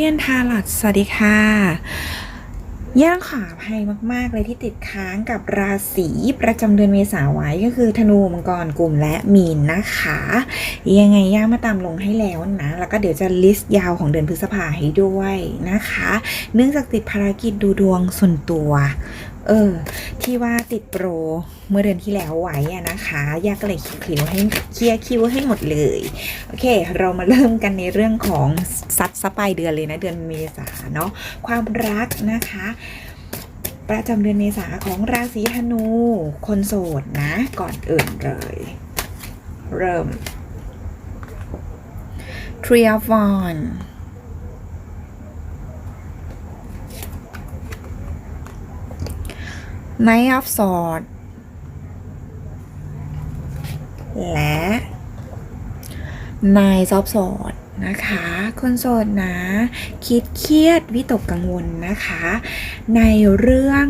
รียนทาลัดสวัสดีค่ะ ย่างขออภัยมาก ๆ เลยที่ติดค้างกับราศีประจำเดือนเมษาไว้ก็คือธนูมังกรกลุ่มและมีนนะคะ ยังไงย่างมาตามลงให้แล้วนะ แล้วก็เดี๋ยวจะลิสต์ยาวของเดือนพฤษภาให้ด้วยนะคะ เนื่องจากติดภารกิจดูดวงส่วนตัว เออ ที่ว่าติดโปร เมื่อเดือนที่แล้วไว้นะคะยากก็เลยเคลียร์ให้เคลียร์คิวให้หมดเลย โอเค เรามาเริ่มกันในเรื่องของซัดสปายเดือนเลยนะเดือนเมษาเนาะความรักนะคะ ประจำเดือนเมษาของราศีธนู คนโสดนะ ก่อนอื่นเลย เริ่ม Three of Wands Knight of Swords และนายซอบสอดนะคะ คนโสดนะ คิดเครียดวิตกกังวลนะคะ ในเรื่อง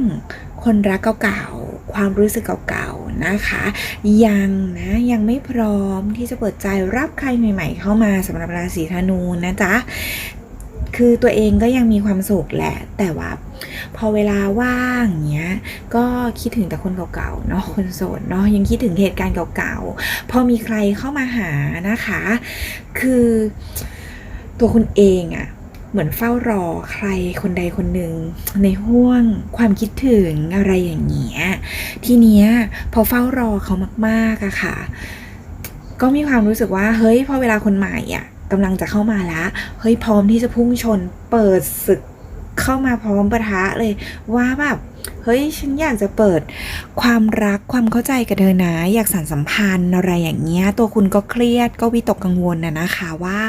คนรักเก่าๆ ความรู้สึกเก่าๆ นะคะ ยังนะยังไม่พร้อมที่จะเปิดใจรับใครใหม่ ๆ เข้ามาสำหรับราศีธนูนะจ๊ะ คือตัวเองก็ยังมีความสุขแหละ แต่ว่า พอเวลาว่างเนี้ยก็คิดถึงแต่คนเก่าๆเนาะคนโสดเนาะยังคิดถึงเหตุการณ์เก่าๆ พอมีใครเข้ามาหานะคะ คือตัวคุณเองอะเหมือนเฝ้ารอใครคนใดคนหนึ่งในห่วงความคิดถึงอะไรอย่างเงี้ยทีเนี้ยพอเฝ้ารอเขามากๆอะค่ะ ก็มีความรู้สึกว่าเฮ้ยพอเวลาคนใหม่อะกำลังจะเข้ามาล้วเฮ้ยพร้อมที่จะพุ่งชนเปิดศึก เข้ามาพร้อมปะทะเลยว่าแบบเฮ้ยฉันอยากจะเปิดความรักความเข้าใจกับเธอนะ อยากสานสัมพันธ์อะไรอย่างเงี้ย ตัวคุณก็เครียดก็วิตกกังวลนะนะคะว่า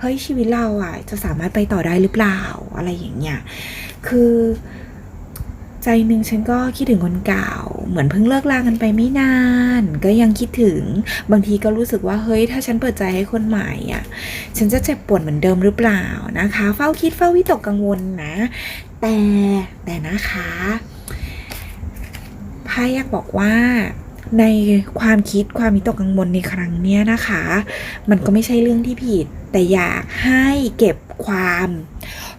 เฮ้ยชีวิตเราอะจะสามารถไปต่อได้หรือเปล่าอะไรอย่างเงี้ยคือ ใจหนึ่งฉันก็คิดถึงคนเก่า เหมือนเพิ่งเลิกลากันไปไม่นาน ก็ยังคิดถึง บางทีก็รู้สึกว่าเฮ้ยถ้าฉันเปิดใจให้คนใหม่อะ ฉันจะเจ็บปวดเหมือนเดิมหรือเปล่านะคะ เฝ้าคิดเฝ้าวิตกกังวลนะ แต่แต่นะคะไพ่อยากบอกว่าในความคิดความวิตกกังวลในครั้งเนี้ยนะคะ มันก็ไม่ใช่เรื่องที่ผิด แต่อยากให้เก็บความ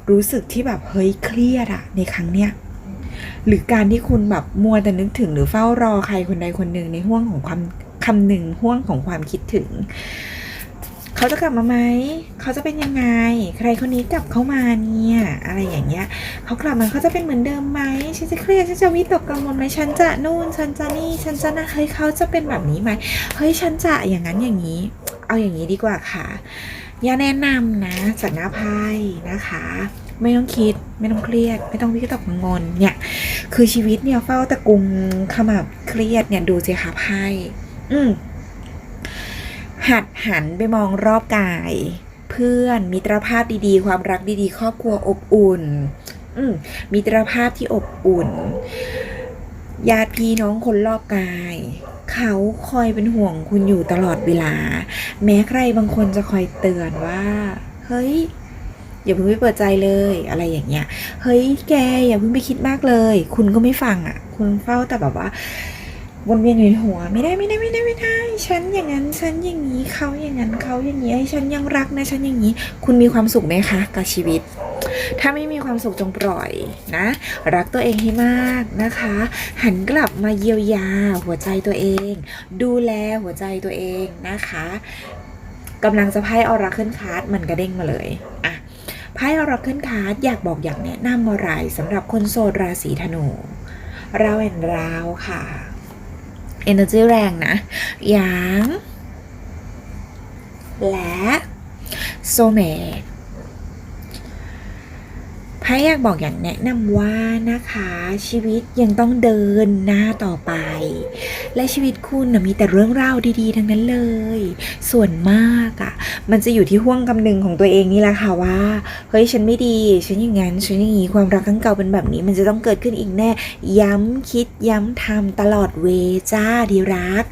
รู้สึกที่แบบเฮ้ยเครียดอะในครั้งเนี้ย หรือการที่คุณแบบมัวแต่นึกถึงหรือเฝ้ารอใครคนใดคนหนึ่งในห่วงของความคำหนึ่งห่วงของความคิดถึง เขาจะกลับมาไหม เขาจะเป็นยังไง ใครคนนี้กลับเข้ามาเนี่ย อะไรอย่างเงี้ย เขากลับมาเขาจะเป็นเหมือนเดิมไหมฉันจะเครียดฉันจะวิตกกังวลไหมฉันจะนู่นฉันจะนี่ฉันจะนะเฮ้ยเขาจะเป็นแบบนี้ไหมเฮ้ยฉันจะอย่างนั้นอย่างนี้ เอาอย่างนี้ดีกว่าค่ะ อย่าแนะนำนะจากหน้าไพ่นะคะ ไม่ต้องคิด ไม่ต้องเครียด ไม่ต้องวิตกกังวลเนี่ย คือชีวิตเนี่ยเฝ้าตะกุมขมับเครียดเนี่ยดูสิคะไพ่อืมหัดหันไปมองรอบกาย เพื่อนมิตรภาพดีๆ ความรักดีๆ ครอบครัวอบอุ่น อืมมิตรภาพที่อบอุ่นญาติพี่น้องคนรอบกาย เขาคอยเป็นห่วงคุณอยู่ตลอดเวลา แม้ใครบางคนจะคอยเตือนว่า เฮ้ย อย่าเพิ่งไปเปิดใจเลยอะไรอย่างเงี้ยเฮ้ยแกอย่าเพิ่งไปคิดมากเลย คุณก็ไม่ฟังอะ คุณเฝ้าแต่แบบว่าวนเวียนอยู่ในหัวไม่ได้ไม่ได้ไม่ได้ไม่ได้ ฉันอย่างนั้นฉันอย่างนี้เขาอย่างนั้นเขาอย่างนี้ไอ้ฉันยังรักนะฉันอย่างนี้ คุณมีความสุขไหมคะ กับชีวิต ถ้าไม่มีความสุขจงปล่อยนะ รักตัวเองให้มากนะคะ หันกลับมาเยียวยาหัวใจตัวเอง ดูแลหัวใจตัวเองนะคะกำลังจะไพ่ออราเคิลคาร์ดมันกระเด้งมาเลยอะ ไพ่ออราเคิลคาร์ดอยากบอกอยากแนะนำอะไรสำหรับคนโสดราศีธนูเราแอนราวค่ะ energy แรงนะหยางและโซเม ตไพ่อยากบอกอย่างแนะนำว่านะคะ ชีวิตยังต้องเดินหน้าต่อไป และชีวิตคุณนะมีแต่เรื่องราวดีๆ ทั้งนั้นเลย ส่วนมากอะ่ะ มันจะอยู่ที่ห่วงกำหนึ่งของตัวเองนี่แหละค่ะว่าเฮ้ยฉันไม่ดีฉันอย่างนั้นฉันอย่างนี้ความรักครั้งเก่าเป็นแบบนี้ มันจะต้องเกิดขึ้นอีกแน่ ย้ำคิดย้ำทำตลอดเวจ้าที่รัก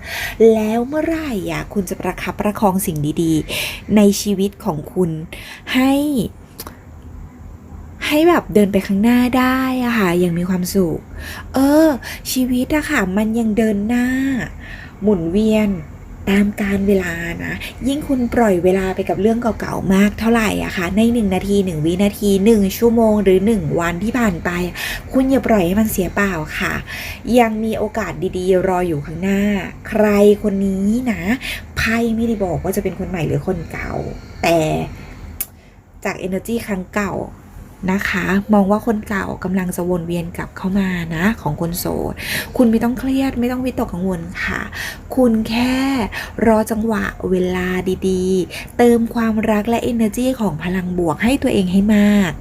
แล้วเมื่อไหร่อะคุณจะประคับประคองสิ่งดีๆ ในชีวิตของคุณให้ ให้แบบเดินไปข้างหน้าได้อะค่ะย่างมีความสุข เออ ชีวิตอะค่ะมันยังเดินหน้า หมุนเวียนตามการเวลานะ ยิ่งคุณปล่อยเวลาไปกับเรื่องเก่าๆมากเท่าไหร่อะคะใน 1 นาที 1 วินาที 1 ชั่วโมงหรือ 1 วันที่ผ่านไป คุณอย่าปล่อยให้มันเสียเปล่าค่ะ ยังมีโอกาสดีๆ รออยู่ข้างหน้า ใครคนนี้นะไพ่ไม่ได้บอกว่าจะเป็นคนใหม่หรือคนเก่า แต่จาก energy ครั้งเก่า นะคะ มองว่าคนเก่ากำลังจะวนเวียนกลับเข้ามานะ ของคนโสด คุณไม่ต้องเครียดไม่ต้องวิตกกังวลค่ะ คุณแค่รอจังหวะเวลาดีๆ เติมความรักและ energy ของพลังบวกให้ตัวเองให้มาก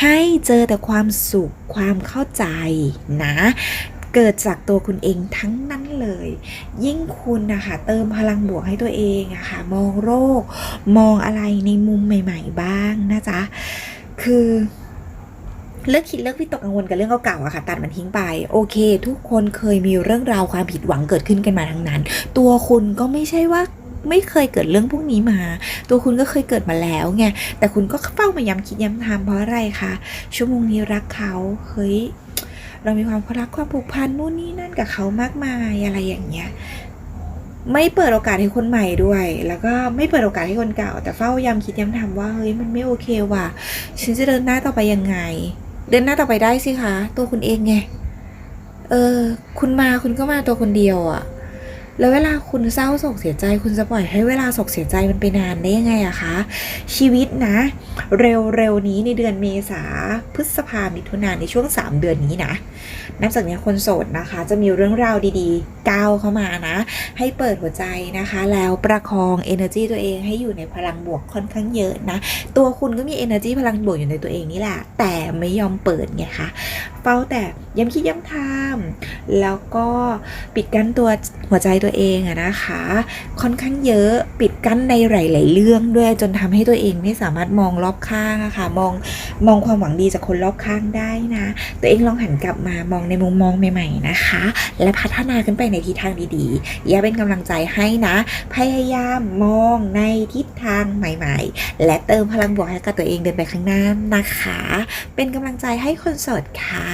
ให้เจอแต่ความสุขความเข้าใจนะเกิดจากตัวคุณเองทั้งนั้นเลย ยิ่งคุณนะคะเติมพลังบวกให้ตัวเองอะค่ะ มองโรค มองอะไรในมุมใหม่ ๆ บ้างนะจ๊ะ คือเลิกคิดเลิกวิตกกังวลกับเรื่องเก่าๆอะค่ะตัดมันทิ้งไป โอเค ทุกคนเคยมีเรื่องราวความผิดหวังเกิดขึ้นกันมาทั้งนั้น ตัวคุณก็ไม่ใช่ว่าไม่เคยเกิดเรื่องพวกนี้มา ตัวคุณก็เคยเกิดมาแล้วไงแต่คุณก็เฝ้ามาย้ำคิดย้ำทำเพราะอะไรคะชั่วโมงนี้รักเขาเฮ้ยเรามีความรักความผูกพันนู่นนี่นั่นกับเขามากมายอะไรอย่างเงี้ย ไม่เปิดโอกาสให้คนใหม่ด้วย แล้วก็ไม่เปิดโอกาสให้คนเก่า แต่เฝ้าย้ำคิดย้ำทำว่าเฮ้ยมันไม่โอเคว่ะ ฉันจะเดินหน้าต่อไปยังไง เดินหน้าต่อไปได้สิคะ ตัวคุณเองไง เออ คุณมาคุณก็มาตัวคนเดียวอะ แล้วเวลาคุณเศร้าโศกเสียใจคุณจะปล่อยให้เวลาโศกเสียใจมันไปนานได้ยังไงอะคะ ชีวิตนะ เร็วๆนี้ในเดือนเมษาพฤษภามิถุนานในช่วง 3 เดือนนี้นะนับจากนี้คนโสดนะคะ จะมีเรื่องราวดีๆก้าวเข้ามานะ ให้เปิดหัวใจนะคะ แล้วประคอง energy ตัวเองให้อยู่ในพลังบวกค่อนข้างเยอะนะ ตัวคุณก็มี energy พลังบวกอยู่ในตัวเองนี่แหละแต่ไม่ยอมเปิดไงคะ เฝ้าแต่ย้ำคิดย้ำทำแล้วก็ปิดกั้นตัวหัวใจตัวเองอะนะคะ ค่อนข้างเยอะปิดกั้นในหลาย ๆ เรื่องด้วยจนทำให้ตัวเองไม่สามารถมองรอบข้างอะค่ะมองมองความหวังดีจากคนรอบข้างได้นะ ตัวเองลองหันกลับมามองในมุมมองใหม่ ๆ นะคะ และพัฒนาขึ้นไปในทิศทางดีๆอย่าเป็นกำลังใจให้นะ พยายามมองในทิศทางใหม่ ๆ และเติมพลังบวกให้กับตัวเองเดินไปข้างหน้านะคะ เป็นกำลังใจให้คนโสดค่ะ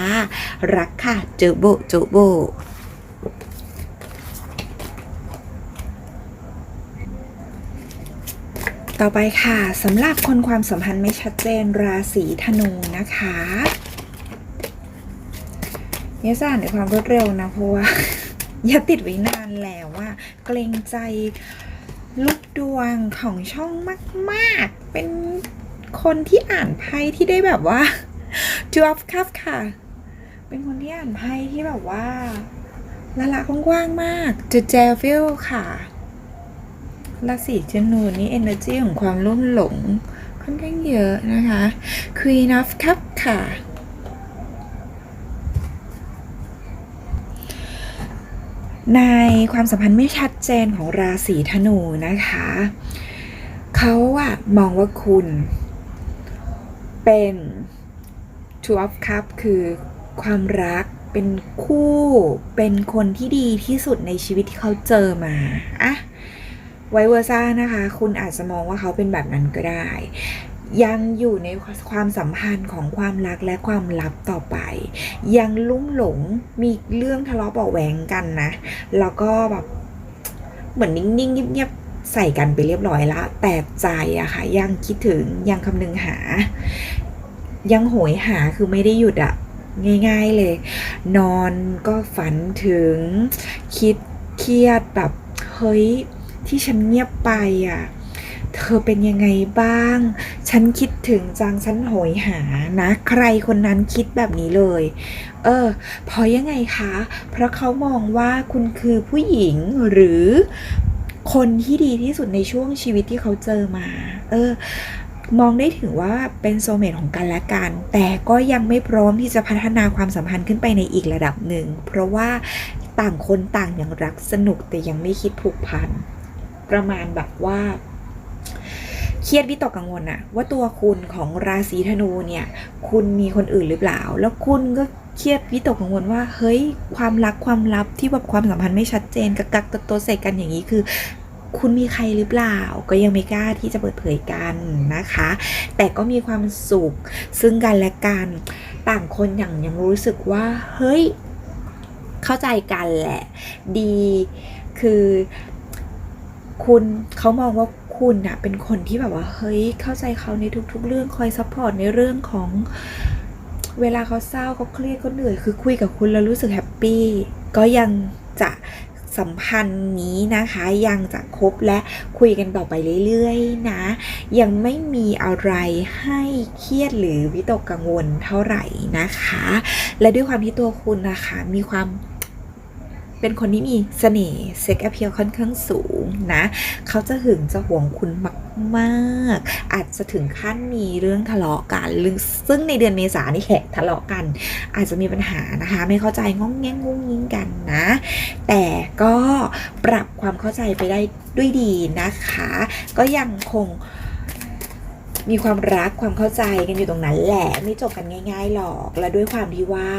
รักค่ะจูบุจูบุต่อไปค่ะสำหรับคนความสัมพันธ์ไม่ชัดเจนราศีธนูนะคะเนี่ยจะอ่านในความรวดเร็วนะเพราะว่าอย่าติดไว้นานแล้วว่าเกรงใจลูกดวงของช่องมาก ๆ เป็นคนที่อ่านไพ่ที่ได้แบบว่า Two of Cups ค่ะ เป็นคนที่อ่านไพ่ที่แบบว่าละละกว้างๆมาก The Devil ค่ะราศีธนูนี่ energy ของความรุ่มหลงค่อนข้างเยอะนะคะ Queen of Cup ค่ะในความสัมพันธ์ไม่ชัดเจนของราศีธนูนะคะ เขาอะมองว่าคุณเป็น Two of Cup คือ ความรักเป็นคู่เป็นคนที่ดีที่สุดในชีวิตที่เขาเจอมาอะไวเวอร์ซ่านะคะ คุณอาจจะมองว่าเขาเป็นแบบนั้นก็ได้ ยังอยู่ในความสัมพันธ์ของความรักและความลับต่อไป ยังลุ่มหลงมีเรื่องทะเลาะเบาแหวงกันนะ แล้วก็แบบเหมือนนิ่งๆเงียบๆใส่กันไปเรียบร้อยละแต่ใจอะค่ะ ยังคิดถึงยังคำนึงหา ยังโหยหาคือไม่ได้หยุดอะ ง่าย ๆเลย นอนก็ฝันถึงคิดเครียดแบบเฮ้ยที่ฉันเงียบไปอะเธอเป็นยังไงบ้าง ฉันคิดถึงจัง ฉันโหยหานะ ใครคนนั้นคิดแบบนี้เลย เออเพราะยังไงคะ เพราะเขามองว่าคุณคือผู้หญิงหรือคนที่ดีที่สุดในช่วงชีวิตที่เขาเจอมา เออ มองได้ถึงว่าเป็นโซเมตของกันและกัน แต่ก็ยังไม่พร้อมที่จะพัฒนาความสัมพันธ์ขึ้นไปในอีกระดับหนึ่ง เพราะว่าต่างคนต่างยังรักสนุกแต่ยังไม่คิดผูกพัน ประมาณแบบว่า เครียดวิตกกังวลอะว่าตัวคุณของราศีธนูเนี่ย คุณมีคนอื่นหรือเปล่า แล้วคุณก็เครียดวิตกกังวลว่า เฮ้ย ความรักความลับที่แบบความสัมพันธ์ไม่ชัดเจนกักกักตัวตัวใส่กันอย่างนี้คือ คุณมีใครหรือเปล่า ก็ยังไม่กล้าที่จะเปิดเผยกันนะคะ แต่ก็มีความสุขซึ่งกันและกันต่างคนอย่างยังรู้สึกว่า เฮ้ย เข้าใจกันแหละ ดีคือคุณเขามองว่าคุณอะเป็นคนที่แบบว่า เฮ้ย เข้าใจเขาในทุก ๆ เรื่องคอยซัพพอร์ตในเรื่องของเวลาเขาเศร้าเขาเครียดเขาเหนื่อยคือคุยกับคุณแล้วรู้สึกแฮปปี้ก็ยังจะ สัมพันธ์นี้นะคะ ยังจะคบและคุยกันต่อไปเรื่อยๆนะ ยังไม่มีอะไรให้เครียดหรือวิตกกังวลเท่าไหร่นะคะ และด้วยความที่ตัวคุณนะคะมีความ เป็นคนที่มีเสน่ห์เซ็กแอ e เ l ค่อนข้างสูงนะ เขาจะหึงจะหวงคุณมาก ๆ อาจจะถึงขั้นมีเรื่องทะเลาะกันหรือซึ่งในเดือนเมษานี่แหละทะเลาะกัน อาจจะมีปัญหานะคะ ไม่เข้าใจง้องแง่งงุ้งยิงกันนะ แต่ก็ปรับความเข้าใจไปได้ด้วยดีนะคะ ก็ยังคง มีความรักความเข้าใจกันอยู่ตรงนั้นแหละไม่จบกันง่าย ๆ หรอก และด้วยความที่ว่า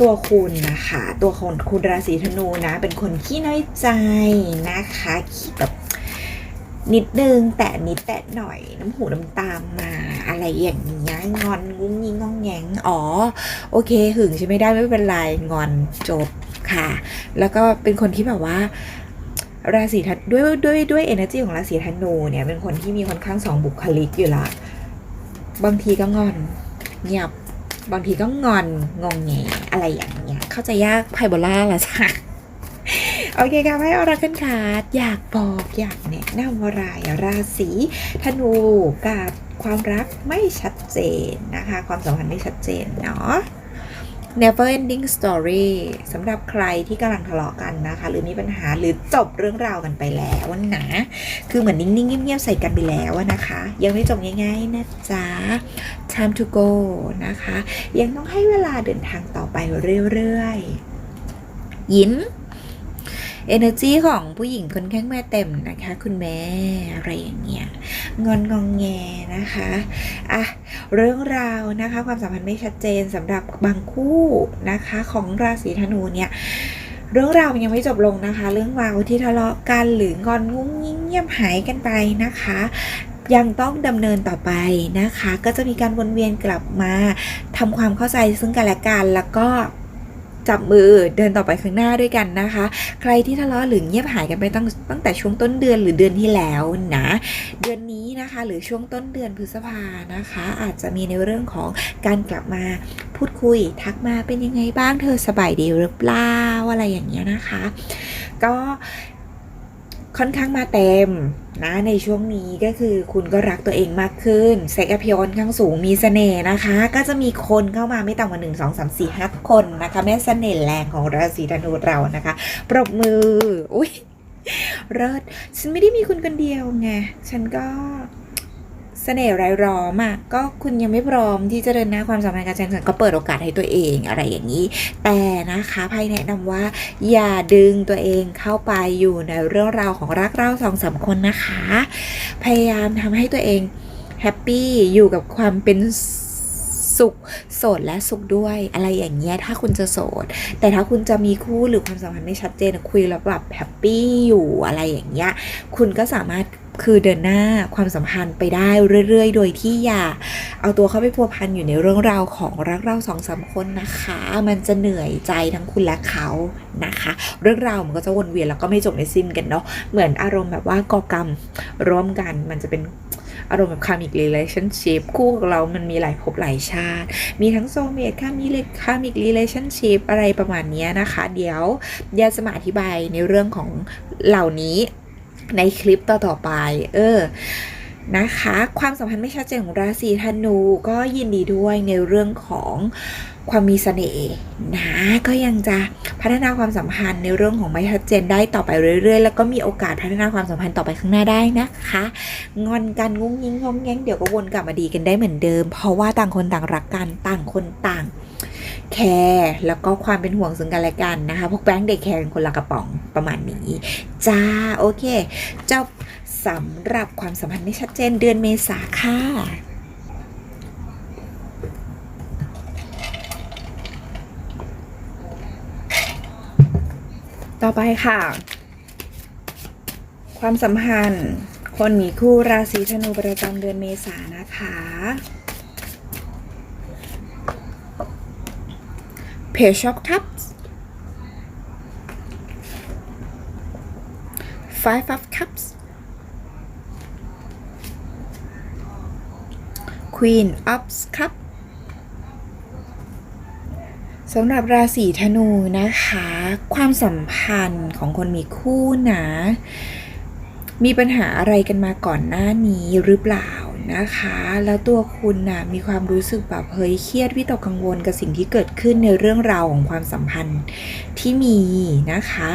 ตัวคุณนะคะ ตัวคนคุณราศีธนูนะ เป็นคนขี้น้อยใจนะคะขี้แบบนิดนึงแต่นิดแต่หน่อยน้ำหูน้ำตามมา อะไรอย่างเงี้ยงอนงุ้งยิงงองแงงอ๋อ โอเค หึงใช่ไม่ได้ไม่เป็นไร งอนจบค่ะ แล้วก็เป็นคนที่แบบว่า ราศีธันด้วยด้วยด้วย energy ของราศีธนูเนี่ย เป็นคนที่มีค่อนข้างสองบุคลิกอยู่ละ บางทีก็งอน เงียบบางทีก็งอนงองแงอะไรอย่างเงี้ย เข้าใจยากไพโบล่าละจ้ะโอเคค่ะให้อราคันค่ะอยากบอกอยากแนะนำรายราศีธนูกับความรักไม่ชัดเจนนะคะ ความสัมพันธ์ไม่ชัดเจนเนาะ never ending story สำหรับใครที่กำลังทะเลาะกันนะคะ หรือมีปัญหาหรือจบเรื่องราวกันไปแล้วนะ คือเหมือนนิ่งๆเงียบๆใส่กันไปแล้วนะคะ ยังไม่จบง่ายๆนะจ๊ะ time to go นะคะ ยังต้องให้เวลาเดินทางต่อไปเรื่อยๆ ยิ้ม energy ของผู้หญิงคนข้างแม่เต็มนะคะ คุณแม่อะไรอย่างเงี้ยงอนงองแงนะคะอะเรื่องราวนะคะความสัมพันธ์ไม่ชัดเจนสำหรับบางคู่นะคะของราศีธนูเนี่ยเรื่องราวมันยังไม่จบลงนะคะ เรื่องราวที่ทะเลาะกันหรืองอนงุ้งงิ้งเงียบหายกันไปนะคะยังต้องดำเนินต่อไปนะคะ ก็จะมีการวนเวียนกลับมาทำความเข้าใจซึ่งกันและกันแล้วก็ จับมือเดินต่อไปข้างหน้าด้วยกันนะคะ ใครที่ทะเลาะหรือเงียบหายกันไปตั้งตั้งแต่ช่วงต้นเดือนหรือเดือนที่แล้วนะเดือนนี้นะคะ หรือช่วงต้นเดือนพฤษภานะคะ อาจจะมีในเรื่องของการกลับมาพูดคุย ทักมาเป็นยังไงบ้างเธอสบายดีหรือเปล่าอะไรอย่างเงี้ยนะคะ ก็ ค่อนข้างมาเต็มนะในช่วงนี้ก็คือคุณก็รักตัวเองมากขึ้นเซ็กอพค่อนข้างสูงมีเสน่ห์นะคะ ก็จะมีคนเข้ามาไม่ต่ำกว่ามสี่ห้าคนนะคะ แม่เสน่ห์แรงของราศีธนูเรานะคะ ปรบมือ อุ้ยเลิศฉันไม่ได้มีคุณคนเดียวไงฉันก็ เสน่ห์ไรายล้อมอะก็คุณยังไม่พร้อมที่จะเดินหน้าความสัมพันธ์กับฉันฉันก็เปิดโอกาสให้ตัวเองอะไรอย่างนี้ แต่นะคะไพ่แนะนำว่า อย่าดึงตัวเองเข้าไปอยู่ในเรื่องราวของรักเล่าสองสามคนนะคะ พยายามทำให้ตัวเองแฮปปี้อยู่กับความเป็นสุขโสดและสุขด้วยอะไรอย่างเงี้ยถ้าคุณจะโสด แต่ถ้าคุณจะมีคู่หรือความสัมพันธ์ไม่ชัดเจนคุยแล้วแบบแฮปปี้อยู่อะไรอย่างเงี้ยคุณก็สามารถ คือเดินหน้าความสัมพันธ์ไปได้เรื่อยๆ โดยที่อย่า เอาตัวเข้าไปพัวพันอยู่ในเรื่องราวของรักเราสองสามคนนะคะ มันจะเหนื่อยใจทั้งคุณและเขานะคะ เรื่องราวมันก็จะวนเวียนแล้วก็ไม่จบไม่สิ้นกันเนาะเหมือนอารมณ์แบบว่าก่อกรรมร่วมกันมันจะเป็นอารมณ์แบบ karmic relationship คู่ของเรามันมีหลายภพหลายชาติ มีทั้งโซเมตคามิเลคามิก relationship อะไรประมาณนี้นะคะ เดี๋ยว ยาจะมาอธิบายในเรื่องของเหล่านี้ ในคลิปต่อๆไป เออนะคะ ความสัมพันธ์ไม่ชัดเจนของราศีธนูก็ยินดีด้วยในเรื่องของความมีเสน่ห์นะก็ยังจะพัฒนาความสัมพันธ์ในเรื่องของไม่ชัดเจนได้ต่อไปเรื่อยๆ แล้วก็มีโอกาสพัฒนาความสัมพันธ์ต่อไปข้างหน้าได้นะคะ งอนกันงุ้งยิงงองแงงเดี๋ยวก็วนกลับมาดีกันได้เหมือนเดิม เพราะว่าต่างคนต่างรักกันต่างคนต่าง แคร์แล้วก็ความเป็นห่วงซึ่งกันและกันนะคะพวกแบงค์เด็กแคร์กันคนละกระป๋องประมาณนี้จ้าโอเคจบสำหรับความสัมพันธ์ไม่ชัดเจนเดือนเมษาค่ะต่อไปค่ะ ความสัมพันธ์ คนมีคู่ราศีธนูประจำเดือนเมษานะคะ Page of Cups Five of Cups Queen of Cups สำหรับราศีธนูนะคะ ความสัมพันธ์ของคนมีคู่นะ มีปัญหาอะไรกันมาก่อนหน้านี้หรือเปล่า นะคะ แล้วตัวคุณนะ่ะมีความรู้สึกแบบเฮ้ยเครียดวิตกกังวลกับสิ่งที่เกิดขึ้นในเรื่องราวของความสัมพันธ์ที่มีนะคะ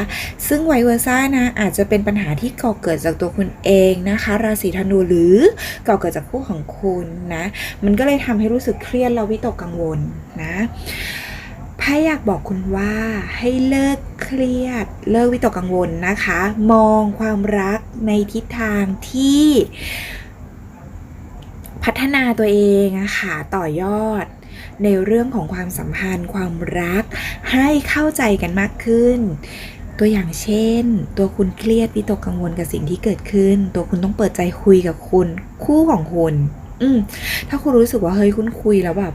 ซึ่งไวเวอร์ซ่านะอาจจะเป็นปัญหาที่ก่อเกิดจากตัวคุณเองนะคะ ราศีธนูหรือก่อเกิดจากคู่ของคุณนะ มันก็เลยทำให้รู้สึกเครียดแล้ววิตกกังวลนะไพ่อยากบอกคุณว่าให้เลิกเครียด เลิกวิตกกังวลนะคะ มองความรักในทิศทางที่ พัฒนาตัวเองอะค่ะต่อยอด ในเรื่องของความสัมพันธ์ ความรัก ให้เข้าใจกันมากขึ้น ตัวอย่างเช่น ตัวคุณเครียดวิตกกังวลกับสิ่งที่เกิดขึ้น ตัวคุณต้องเปิดใจคุยกับคุณ คู่ของคุณอืมถ้าคุณรู้สึกว่าเฮ้ยคุณคุยแล้วแบบ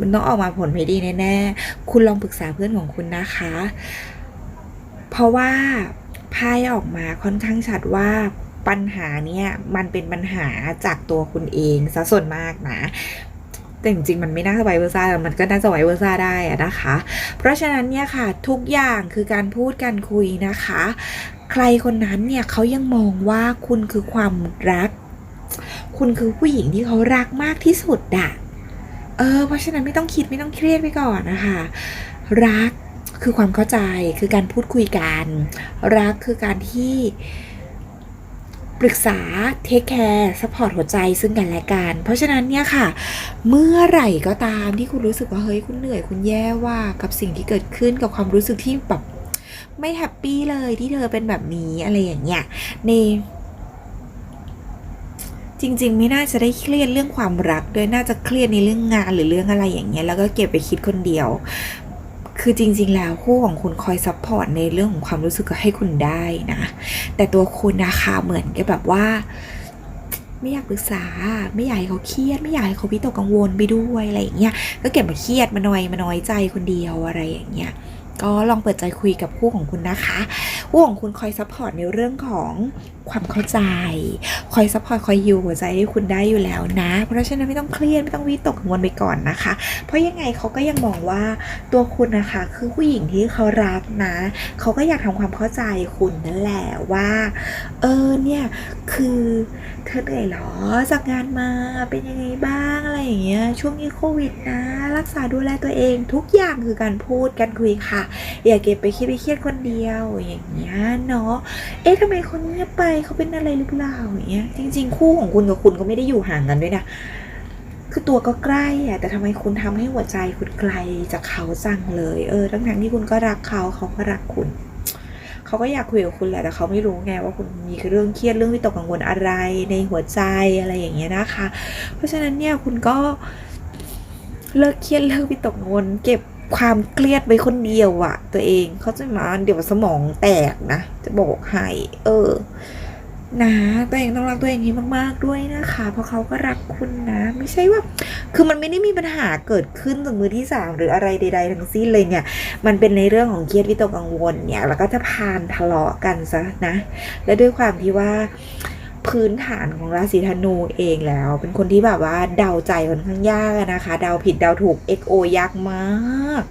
มันต้องออกมาผลไม่ดีแน่ๆ คุณลองปรึกษาเพื่อนของคุณนะคะ เพราะว่าไพ่ออกมาค่อนข้างชัดว่า ปัญหาเนี่ยมันเป็นปัญหาจากตัวคุณเองซะส่วนมากนะแต่จริงๆ มันไม่น่าจะไวเวอร์ซ่ามันก็น่าจะไวเวอร์ซ่าได้อะนะคะ เพราะฉะนั้นเนี่ยค่ะทุกอย่างคือการพูดการคุยนะคะ ใครคนนั้นเนี่ยเขายังมองว่าคุณคือความรัก คุณคือผู้หญิงที่เขารักมากที่สุดอะเออ เพราะฉะนั้นไม่ต้องคิดไม่ต้องเครียดไปก่อนนะคะ รักคือความเข้าใจคือการพูดคุยกัน รักคือการที่ ปรึกษาเทคแคร์สปอร์ตหัวใจซึ่งกันและกัน เพราะฉะนั้นเนี่ยค่ะ เมื่อไหร่ก็ตามที่คุณรู้สึกว่าเฮ้ยคุณเหนื่อยคุณแย่ว่ากับสิ่งที่เกิดขึ้นกับความรู้สึกที่แบบไม่แฮปปี้เลยที่เธอเป็นแบบนี้อะไรอย่างเงี้ยในจริง ๆ ไม่น่าจะได้เครียดเรื่องความรักด้วยน่าจะเครียดในเรื่องงานหรือเรื่องอะไรอย่างเงี้ยแล้วก็เก็บไปคิดคนเดียว คือจริง ๆ แล้วคู่ของคุณคอยซัพพอร์ตในเรื่องของความรู้สึกให้คุณได้นะ แต่ตัวคุณนะคะเหมือนกับแบบว่า ไม่อยากปรึกษา ไม่อยากให้เขาเครียด ไม่อยากให้เขาวิตกกังวลไปด้วยอะไรอย่างเงี้ย ก็เก็บมาเครียดมาหน่อยมาน้อยใจคนเดียวอะไรอย่างเงี้ย ก็ลองเปิดใจคุยกับคู่ของคุณนะคะคู่ของคุณคอยซัพพอร์ตในเรื่องของความเข้าใจ คอยซัพพอร์ตคอยฮิวหัวใจให้คุณได้อยู่แล้วนะ เพราะฉะนั้นไม่ต้องเครียดไม่ต้องวิตกกังวลไปก่อนนะคะ เพราะยังไงเขาก็ยังมองว่าตัวคุณนะคะ คือผู้หญิงที่เขารักนะ เขาก็อยากทำความเข้าใจคุณนั่นแหละว่า เออเนี่ยคือเธอเหนื่อยเหรอจากงานมาเป็นยังไงบ้างอะไรอย่างเงี้ยช่วงนี้โควิดนะ รักษาดูแลตัวเองทุกอย่างคือการพูดการคุยค่ะอย่าเก็บไปคิดไปเครียดคนเดียวอย่างเงี้ยเนาะเอ๊ะทำไมคนเงียบไปเขาเป็นอะไรหรือเปล่าอย่างเงี้ยจริง ๆ คู่ของคุณกับคุณก็ไม่ได้อยู่ห่างกันด้วยนะคือตัวก็ใกล้อะแต่ทำไมคุณทำให้หัวใจคุณไกลจากเขาจังเลยเออทั้งนั้นที่คุณก็รักเขาเขาก็รักคุณเขาก็อยากคุยกับคุณแหละแต่เขาไม่รู้ไงว่าคุณมีเรื่องเครียดเรื่องวิตกกังวลอะไรในหัวใจอะไรอย่างเงี้ยนะคะ เพราะฉะนั้นเนี่ยคุณก็เลิกเครียดเลิกวิตกกังวลเก็บ ความเครียดไว้คนเดียวอะตัวเองเขาจะมาเดี๋ยวสมองแตกนะ จะบอกให้เออ นะตัวเองต้องรักตัวเองให้มาก ๆ ด้วยนะคะ เพราะเขาก็รักคุณนะ ไม่ใช่ว่า คือมันไม่ได้มีปัญหาเกิดขึ้นจากมือที่สามหรืออะไรใด ๆ ทั้งสิ้นเลยเนี่ย มันเป็นในเรื่องของเครียดวิตกกังวลเนี่ย แล้วก็จะพานทะเลาะกันซะนะ และด้วยความที่ว่า พื้นฐานของราศีธนูเองแล้ว เป็นคนที่แบบว่าเดาใจค่อนข้างยากนะคะ เดาผิดเดาถูก XO ยากมาก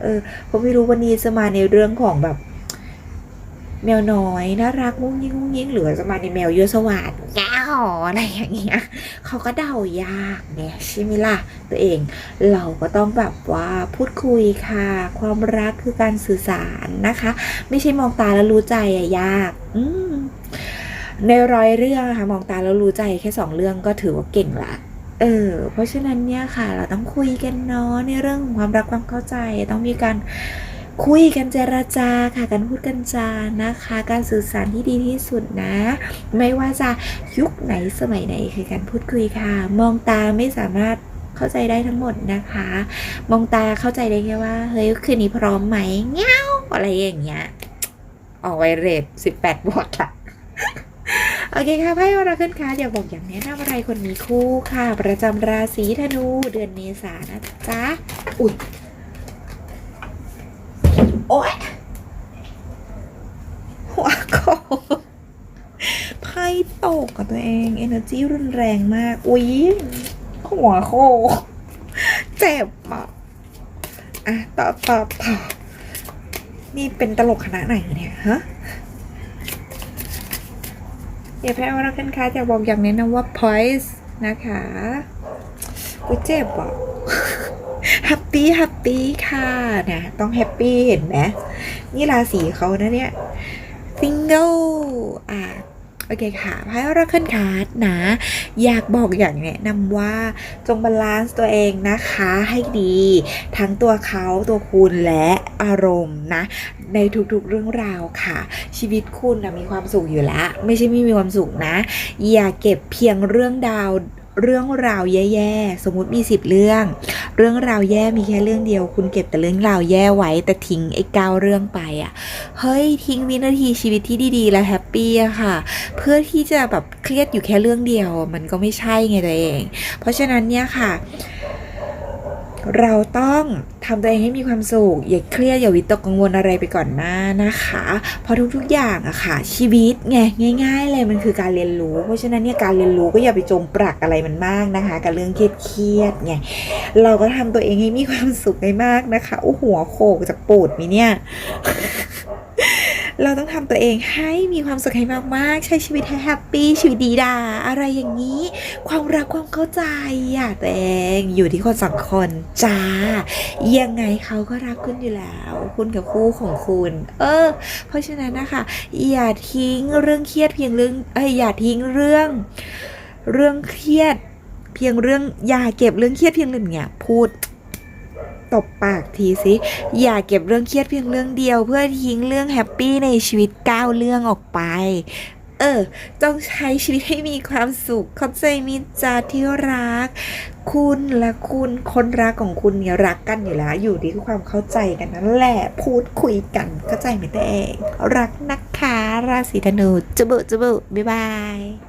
เออผมไม่รู้วันนี้จะมาในเรื่องของแบบ แมวน้อยน่ารักมุ้งยิ่งมุ้งยิ่งหรือจะมาในแมวยั่วสวัสดแก้วอะไรอย่างเงี้ยเขาก็เดายากเนี่ยใช่ไหมล่ะตัวเอง เราก็ต้องแบบว่าพูดคุยค่ะ ความรักคือการสื่อสารนะคะ ไม่ใช่มองตาแล้วรู้ใจอะยาก อืม ในร้อยเรื่องอะค่ะมองตาแล้วรู้ใจแค่สองเรื่องก็ถือว่าเก่งละเออเพราะฉะนั้นเนี่ยค่ะเราต้องคุยกันเนาะในเรื่องของความรักความเข้าใจต้องมีการคุยกันเจรจาค่ะการพูดกันจานะคะ การสื่อสารที่ดีที่สุดนะ ไม่ว่าจะยุคไหนสมัยไหนคือการพูดคุยค่ะ มองตาไม่สามารถเข้าใจได้ทั้งหมดนะคะ มองตาเข้าใจได้แค่ว่า เฮ้ยคืนนี้พร้อมไหมเงี้ยวอะไรอย่างเงี้ยออกไวเรทสิบแปดบวกค่ะ โอเคค่ะไพ่วราขึ้นค่ะอยากบอกอย่างแนะนำอะไรคนมีคู่ค่ะ ประจำราศีธนูเดือนเมษานะจ๊ะอุ้ยโอ๊ยหัวโคไพ่ตกกับตัวเองเอเนอร์จีรุนแรงมาก อุ้ยหัวโคเจ็บอะอะต่อต่อต่อนี่เป็นตลกคณะไหนเนี่ยฮะ อย่าแพ้ว่าเรากันค่ะอยากบอกอย่างแนี้นะว่า poise นะคะกูเจ็บอะแฮปปี้แฮปปี้ค่ะนะต้องแฮปปี้เห็นไหมนี่ราศีเขานะเนี่ยซิงเกิลอะ โอเคค่ะไพ่ราคันคาร์ดนะ อยากบอกอย่างแนะนำว่าจงบาลานซ์ตัวเองนะคะให้ดี ทั้งตัวเขาตัวคุณและอารมณ์นะ ในทุกๆเรื่องราวค่ะ ชีวิตคุณนะมีความสุขอยู่แล้ว ไม่ใช่ไม่มีความสุขนะ อย่าเก็บเพียงเรื่องดาว เรื่องราวแย่ๆ สมมุติมีสิบเรื่อง เรื่องราวแย่มีแค่เรื่องเดียว คุณเก็บแต่เรื่องราวแย่ไว้ แต่ทิ้งไอ้เก้าเรื่องไปอะ เฮ้ยทิ้งวินาทีชีวิตที่ดีๆ และแฮปปี้อะค่ะ เพื่อที่จะแบบเครียดอยู่แค่เรื่องเดียว มันก็ไม่ใช่ไงตัวเอง เพราะฉะนั้นเนี่ยค่ะ เราต้องทำตัวเองให้มีความสุข อย่าเครียดอย่าวิตกกังวลอะไรไปก่อนหน้านะคะ เพราะทุกๆอย่างอะค่ะ ชีวิตไงง่าย ๆ เลยมันคือการเรียนรู้ เพราะฉะนั้นเนี่ยการเรียนรู้ก็อย่าไปจมปลักอะไรมันมากนะคะ กับเรื่องเครียดๆไงเราก็ทำตัวเองให้มีความสุขได้มากนะคะโอ้หัวโขกจะปูดมีเนี่ย เราต้องทำตัวเองให้มีความสุขให้มากๆ ใช้ชีวิตให้แฮปปี้ชีวิตดีดา อะไรอย่างนี้ ความรักความเข้าใจอะตัวเองอยู่ที่คนสองคนจ้า ยังไงเขาก็รักคุณอยู่แล้ว คุณกับคู่ของคุณ เออ เพราะฉะนั้นนะคะอย่าทิ้งเรื่องเครียดเพียงเรื่องเอ้ยอย่าทิ้งเรื่อง เรื่องเครียด เพียงเรื่องอย่าเก็บเรื่องเครียดเพียงเรื่องเนี่ยพูด ตบปากทีสิ อย่าเก็บเรื่องเครียดเพียงเรื่องเดียว เพื่อทิ้งเรื่องแฮปปี้ในชีวิตก้าวเรื่องออกไป เออต้องใช้ชีวิตให้มีความสุขเข้าใจมิจาที่รัก คุณและคุณคนรักของคุณเนี่ยรักกันอยู่แล้ว อยู่ที่ความเข้าใจกันนั่นแหละ พูดคุยกันเข้าใจไหมตัวเอง รักนะคะ ราศีธนูจุบุจุบุบ๊ายบาย